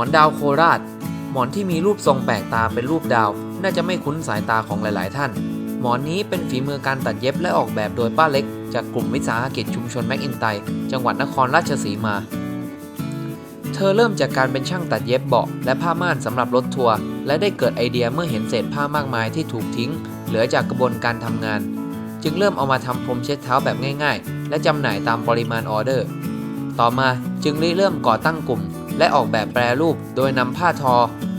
อนดาวโคราช หมอนที่มีรูปทรงแปลกตาเป็นรูปดาว น่าจะไม่คุ้นสายตาของหลาย ๆ ท่าน หมอนนี้เป็นฝีมือการตัดเย็บและออกแบบโดยป้าเล็ก จากกลุ่มวิสาหกิจชุมชนแม็กอินไตจังหวัดนครราชสีมา เธอเริ่มจากการเป็นช่างตัดเย็บเบาะและผ้าม่านสำหรับรถทัวร์และได้เกิดไอเดียเมื่อเห็นเศษผ้ามากมายที่ถูกทิ้ง เหลือจากกระบวนการทำงาน จึงเริ่มเอามาทำพรมเช็ดเท้าแบบง่าย ๆ และจำหน่ายตามปริมาณออเดอร์ ต่อมาจึงเริ่มก่อตั้งกลุ่ม และออกแบบแปรรูปโดยนำผ้าทอ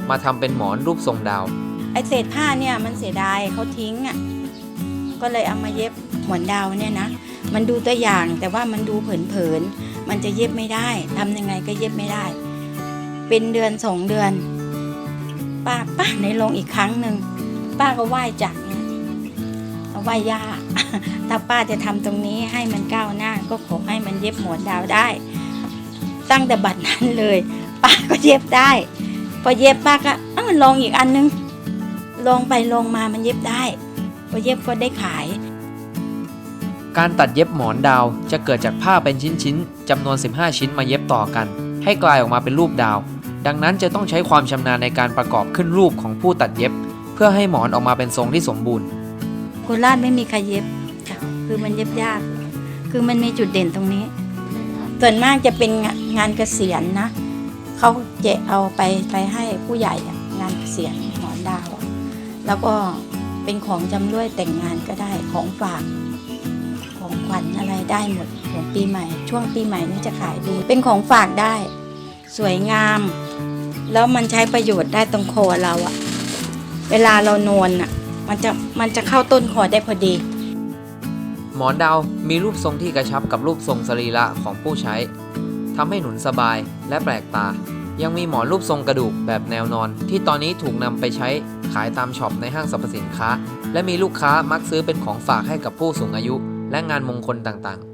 มาทำเป็นหมอนรูปทรงดาว ไอเศษผ้าเนี่ยมันเสียดายเขาทิ้งอะก็เลยเอามาเย็บหมอนดาวเนี่ยนะ มันดูตัวอย่างแต่ว่ามันดูเผินๆมันจะเย็บไม่ได้ทำยังไงก็เย็บไม่ได้ เป็นเดือนสองเดือน ป้าป้าในลงอีกครั้งหนึ่งป้าก็ไหว้จักรเนี่ยเอาไหว้ย่าถ้าป้าจะทำตรงนี้ให้มันก้าวหน้า ก็ขอให้มันเย็บหมอนดาวได้ ตั้งแต่บัดนั้นเลย ป้าก็เย็บได้ พอเย็บป้าก็เอ้าลองอีกอันนึง ลองไปลองมามันเย็บได้ พอเย็บก็ได้ขาย การตัดเย็บหมอนดาวจะเกิดจากผ้าเป็นชิ้นๆจำนวน 15 ชิ้นมาเย็บต่อกัน ให้กลายออกมาเป็นรูปดาว ดังนั้นจะต้องใช้ความชำนาญในการประกอบขึ้นรูปของผู้ตัดเย็บ เพื่อให้หมอนออกมาเป็นทรงที่สมบูรณ์โคราชไม่มีใครเย็บค่ะคือมันเย็บยาก คือมันมีจุดเด่นตรงนี้ ส่วนมากจะเป็นงานเกษียณนะเขาจะเอาไปไปให้ผู้ใหญ่งานเกษียณหมอนดาว แล้วก็เป็นของจำด้วยแต่งงานก็ได้ของฝากของขวัญอะไรได้หมดของปีใหม่ ช่วงปีใหม่นี่จะขายดีเป็นของฝากได้ สวยงาม แล้วมันใช้ประโยชน์ได้ตรงคอเราอะเวลาเรานอนอะมันจะมันจะเข้าต้นคอได้พอดี หมอนดาวมีรูปทรงที่กระชับกับรูปทรงสรีระของผู้ใช้ทำให้หนุนสบายและแปลกตา ยังมีหมอนรูปทรงกระดูกแบบแนวนอน ที่ตอนนี้ถูกนำไปใช้ขายตามช็อปในห้างสรรพสินค้า และมีลูกค้ามักซื้อเป็นของฝากให้กับผู้สูงอายุ และงานมงคลต่างๆ